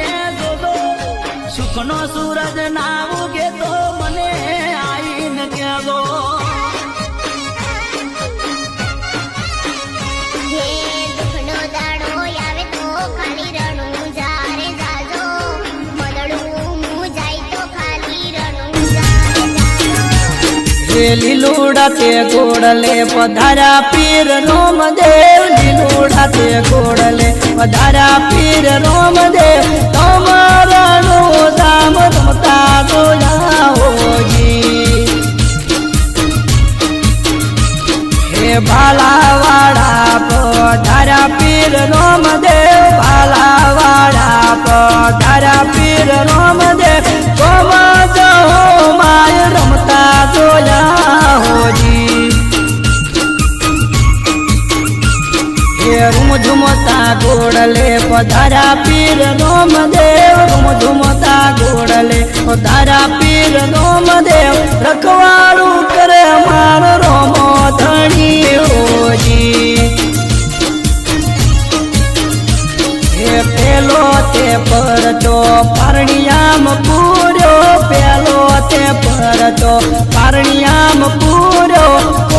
ને જોજો સુખનો સૂરજ ના ઉગે તો મને આઈને કહેજો. લીલુડા તે ગોડલે પધારા પીર રોમદેવ લીલુડા તે ગોડલે પધારા પીર રોમ હે ભાલાવાડા પધારા પીર રોમદેવ. ભાલાવાડા પધારા પીર રોમદેવ. કોમા જો માય રમતા જોયા હોજી. હે રૂમ ઝુમતા ગોડલે પધારા પીર રોમદેવ. રૂમ ઝુમતા ગોડલે પધારા પીર રોમદેવ. રખવાળું કરે માર રોમો ધણી. પેલો તે પરચો પારણિયામ પૂર્યો પેલો તે પરચો પારણિયામ પૂર્યો.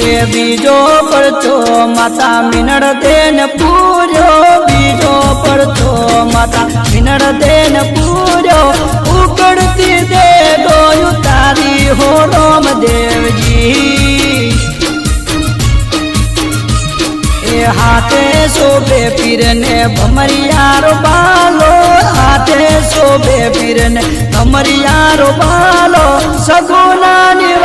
હે બીજો પડતો માતા મીનળ દેન પૂર્યો. બીજો પડતો માતા મીનળ દેન પૂર્યો. ઉકળતી દે ગોયું તારી હો રામદેવજી એ હાથે શોભે પીરને ભમરિયારો બાલો. હાથે શોભે પીરને ભમરિયારો બાલો. સગુનાની